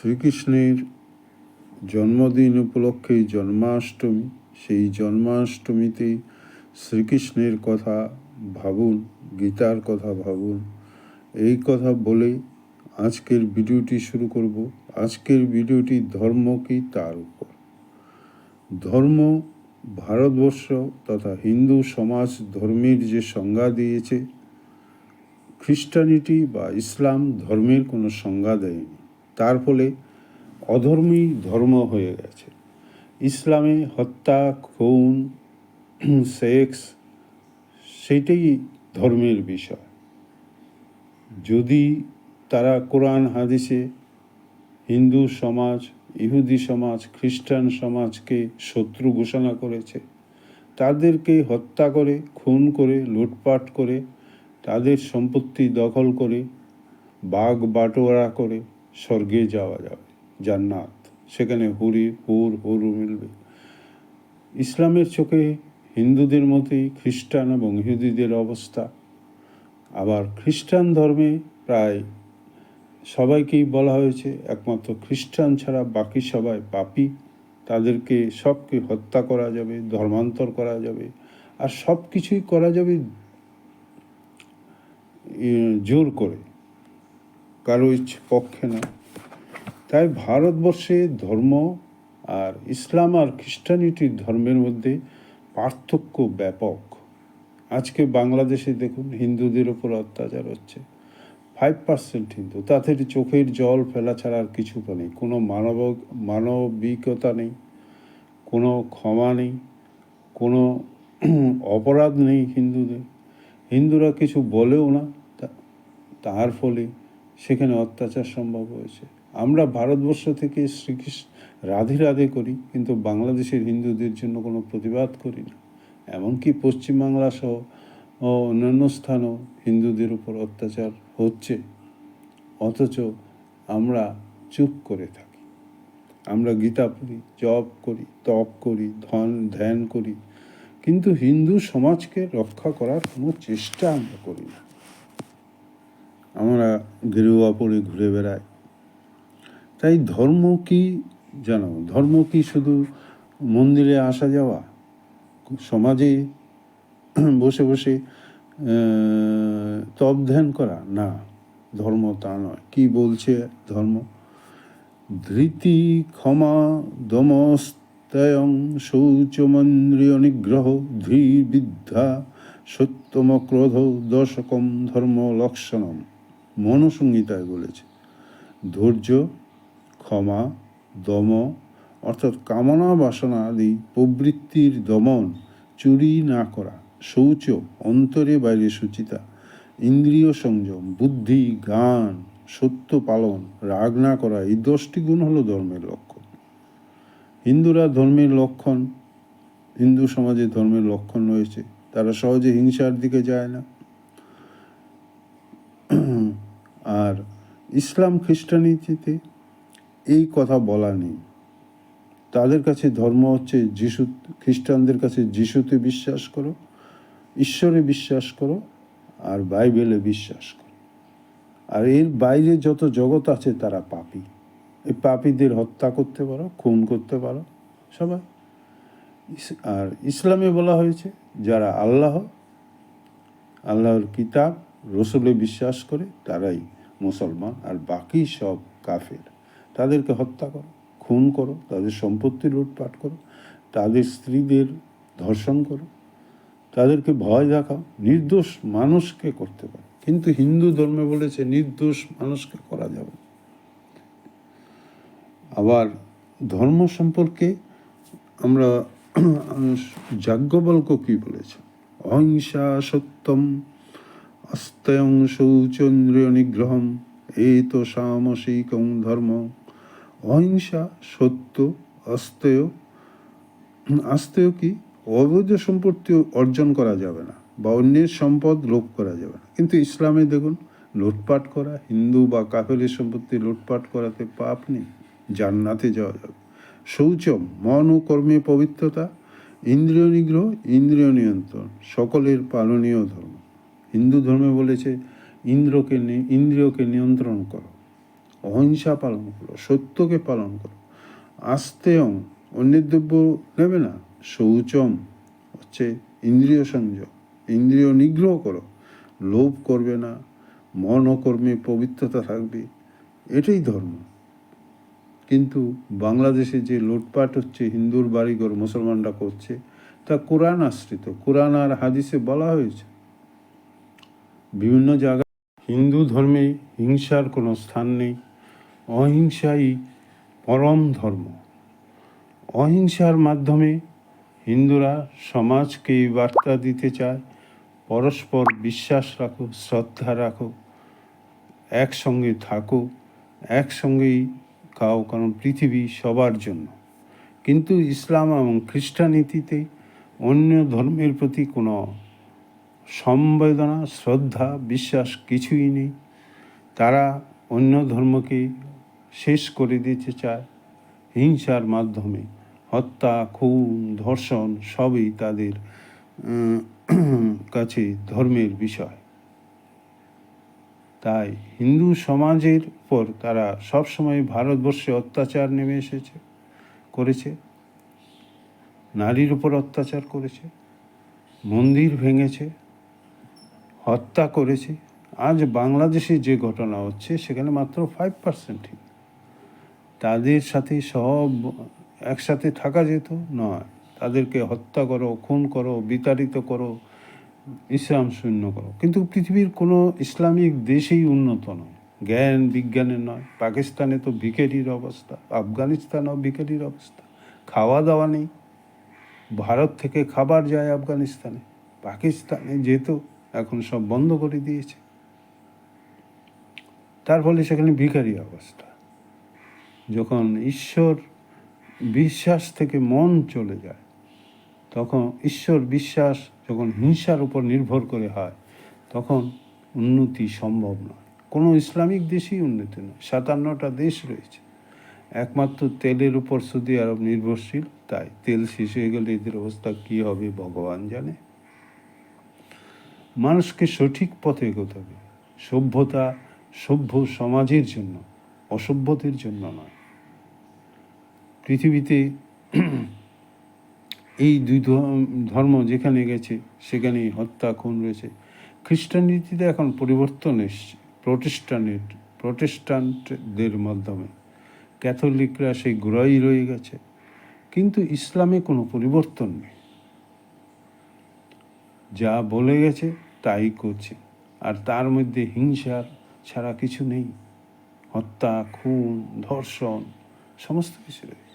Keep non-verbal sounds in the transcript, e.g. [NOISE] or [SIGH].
শ্রীকৃষ্ণের জন্মদিন উপলক্ষে জন্মাষ্টমী, সেই জন্মাষ্টমীতে শ্রীকৃষ্ণের কথা ভাবুন, গীতার কথা ভাবুন। এই কথা বলে আজকের ভিডিওটি শুরু করব। আজকের ভিডিওটি ধর্ম কি তার উপর? ধর্ম ভারতবর্ষ তথা হিন্দু সমাজ ধর্মের যে সংজ্ঞা দিয়েছে, খ্রিস্টানিটি বা ইসলাম ধর্মের কোনো সংজ্ঞা দেয়নি। তার ফলে অধর্মী ধর্ম হয়ে গেছে। ইসলামে হত্যা, খুন, সেক্স সেটাই ধর্মের বিষয়। যদি তারা কোরআন, হাদিসে হিন্দু সমাজ, ইহুদি সমাজ, খ্রিস্টান সমাজকে শত্রু ঘোষণা করেছে, তাদেরকে হত্যা করে, খুন করে, লুটপাট করে, তাদের সম্পত্তি দখল করে, বাঘ বাটোয়ারা করে স্বর্গে যাওয়া যাবে, জান্নাত। সেখানে হুরি, হুর, হুরু মিলবে। ইসলামের চোখে হিন্দুদের মতোই খ্রিস্টান এবং ইহুদিদের অবস্থা। আবার খ্রিস্টান ধর্মে প্রায় সবাইকেই বলা হয়েছে, একমাত্র খ্রিস্টান ছাড়া বাকি সবাই পাপি। তাদেরকে সবকে হত্যা করা যাবে, ধর্মান্তর করা যাবে। আর সব কিছুই করা যাবে জোর করে। কারও ইচ্ছে পক্ষে না তাই ভারতবর্ষে ধর্ম আর ইসলাম আর খ্রিস্টানিটির ধর্মের মধ্যে পার্থক্য ব্যাপক। আজকে বাংলাদেশে দেখুন, হিন্দুদের ওপর অত্যাচার হচ্ছে। ফাইভ পার্সেন্ট হিন্দু তাদের চোখের জল ফেলা ছাড়া আর কিছু নেই। কোনো মানব মানবিকতা নেই, কোনো ক্ষমা নেই, কোনো [CLEARS THROAT] অপরাধ নেই হিন্দুদের। হিন্দুরা কিছু বলেও না তার ফলে সেখানে অত্যাচার সম্ভব হয়েছে। আমরা ভারতবর্ষ থেকে শ্রীকৃষ্ণ, রাধে রাধে করি, কিন্তু বাংলাদেশের হিন্দুদের জন্য কোনো প্রতিবাদ করি না। এমনকি পশ্চিমবাংলা সহ অন্যান্য স্থানও হিন্দুদের উপর অত্যাচার হচ্ছে। অথচ আমরা চুপ করে থাকি। আমরা গীতা পড়ি, জপ করি, তপ করি ধন ধ্যান করি। কিন্তু হিন্দু সমাজকে রক্ষা করার কোনো চেষ্টা আমরা করি না। আমরা গেরুয়া পরে ঘুরে বেড়াই। তাই ধর্ম কি জানো? ধর্ম কি শুধু মন্দিরে আসা যাওয়া? সমাজে বসে বসে তপ ধ্যান করা? না, ধর্ম তা নয়। কি বলছে ধর্ম? ধৃতি ক্ষমা দমস্তয়ং শৌচমন্দ্রিয় নিগ্রহ ধী বিদ্যা সত্যম ক্রোধ দশকম ধর্ম লক্ষণম। মনসংহিতায় বলেছে, ধৈর্য, ক্ষমা, দম, অর্থাৎ কামনা, বাসনা আদি প্রবৃত্তির দমন, চুরি না করা, শৌচ, অন্তরে বাইরে সুচিতা ইন্দ্রিয় সংযম, বুদ্ধি গান সত্য পালন, রাগ না করা, এই দশটি গুণ হলো ধর্মের লক্ষণ। হিন্দুরা ধর্মের লক্ষণ, হিন্দু সমাজে ধর্মের লক্ষণ রয়েছে, তারা সহজে হিংসার দিকে যায় না আর ইসলাম খ্রিস্টানিটিতে এই কথা বলা নেই। তাদের কাছে ধর্ম হচ্ছে যিশু, খ্রিস্টানদের কাছে যিশুতে বিশ্বাস করো, ঈশ্বরে বিশ্বাস করো, আর বাইবেলে বিশ্বাস করো। আর এর বাইরে যত জগৎ আছে, তারা পাপী। এই পাপীদের হত্যা করতে পারো, খুন করতে পারো, সবাই। আর ইসলামে বলা হয়েছে, যারা আল্লাহ, আল্লাহর কিতাব, রসুলে বিশ্বাস করে, তারাই মুসলমান আর বাকি সব কাফের, তাদেরকে হত্যা করো, খুন করো, তাদের সম্পত্তি লুটপাট করো, তাদের স্ত্রীদের ধর্ষণ করো, তাদেরকে ভয় দেখাও, নির্দোষ মানুষকে করতে পারে। কিন্তু হিন্দু ধর্মে বলেছে, নির্দোষ মানুষকে করা যাবে আবার ধর্ম সম্পর্কে আমরা [CLEARS THROAT] যাজ্ঞবল্ক কি বলেছে? অহিংসা সত্যম অস্তয়ং শৌচন্দ্রিয় নিগ্রহম তো সামসিকং ধর্ম অহিংসা সত্য অস্তেয় আস্তেয় কি? অবৈধ সম্পত্তি অর্জন করা যাবে না বা অন্যের সম্পদ লোপ করা যাবে না। কিন্তু ইসলামে দেখুন, লুটপাট করা, হিন্দু বা কাফেলের সম্পত্তি লুটপাট করাতে পাপ নেই, জান্নাতে যাওয়া যাবে। শৌচম, মন ও কর্মে পবিত্রতা ইন্দ্রিয় নিগ্রহ ইন্দ্রিয় নিয়ন্ত্রণ, সকলের পালনীয় ধর্ম। হিন্দু ধর্মে বলেছে, ইন্দ্রকে ইন্দ্রিয়কে নিয়ন্ত্রণ করো, অহিংসা পালন করো, সত্যকে পালন করো। আস্তেয়ং, অন্যের দ্রব্য নেবে না, শৌচম, হচ্ছে ইন্দ্রিয় সংযম ইন্দ্রিয় নিগ্রহ করো, লোভ করবে না, মন ও কর্মে পবিত্রতা থাকবে, এটাই ধর্ম। কিন্তু বাংলাদেশে যে লুটপাট হচ্ছে, হিন্দুর বাড়িঘর মুসলমানরা করছে, তা কোরআন আশ্রিত, কোরআন আর হাদিসে বলা হয়েছে। বিভিন্ন জায়গায় হিন্দু ধর্মে হিংসার কোনো স্থান নেই। অহিংসাই পরম ধর্ম। অহিংসার মাধ্যমে হিন্দুরা সমাজকে বার্তা দিতে চায়। পরস্পর বিশ্বাস রাখো, শ্রদ্ধা রাখো, একসঙ্গে থাকো, একসঙ্গেই খাও, কারণ পৃথিবী সবার জন্য। কিন্তু ইসলাম এবং খ্রিস্টানীতিতে অন্য ধর্মের প্রতি কোনো সম্বেদনা, শ্রদ্ধা, বিশ্বাস কিছুই নেই। তারা অন্য ধর্মকে শেষ করে দিতে চায়। হিংসার মাধ্যমে হত্যা, খুন, ধর্ষণ সবই তাদের কাছে ধর্মের বিষয়। তাই হিন্দু সমাজের উপর তারা সবসময় ভারতবর্ষে অত্যাচার নেমে এসেছে, করেছে। নারীর উপর অত্যাচার করেছে। মন্দির ভেঙেছে। হত্যা করেছে। আজ বাংলাদেশে যে ঘটনা হচ্ছে, সেখানে মাত্র ফাইভ পার্সেন্ট তাদের সাথে সব একসাথে থাকা যেত নয়। তাদেরকে হত্যা করো, খুন করো, বিতাড়িত করো, ইসলাম শূন্য করো। কিন্তু পৃথিবীর কোনো ইসলামিক দেশেই উন্নত নয়। জ্ঞান বিজ্ঞানের নয়। পাকিস্তানে তো ভিখারির অবস্থা, আফগানিস্তানেও ভিখারির অবস্থা। খাওয়া দাওয়া নেই। ভারত থেকে খাবার যায় আফগানিস্তানে। পাকিস্তানে যেত এখন সব বন্ধ করে দিয়েছে। তার ফলে সেখানে ভিখারি অবস্থা। যখন ঈশ্বর বিশ্বাস থেকে মন চলে যায়, তখন ঈশ্বর বিশ্বাস যখন হিংসার উপর নির্ভর করে হয়, তখন উন্নতি সম্ভব নয়। কোনো ইসলামিক দেশই উন্নতি নয়, সাতান্নটা দেশ রয়েছে। একমাত্র তেলের উপর সৌদি আরব নির্ভরশীল, তাই তেল শেষ হয়ে গেলে এদের অবস্থা কী হবে ভগবান জানে। মানুষকে সঠিক পথে এগোতে হবে। সভ্যতা সভ্য সমাজের জন্য অসভ্যতের জন্য নয়। পৃথিবীতে [CLEARS THROAT] এই দুই ধর্ম যেখানে গেছে, সেখানেই হত্যা, খুন রয়েছে। খ্রিস্টান নীতিতে এখন পরিবর্তন এসছে, প্রোটেস্টানের, প্রোটেস্টান্টদের মাধ্যমে। ক্যাথলিকরা সেই গোড়াই রয়ে গেছে। কিন্তু ইসলামে কোনো পরিবর্তন নেই। যা বলে গেছে তাই করছে। আর তার মধ্যে হিংসার ছাড়া কিছু নেই। হত্যা, খুন, ধর্ষণ, সমস্ত কিছু রয়েছে।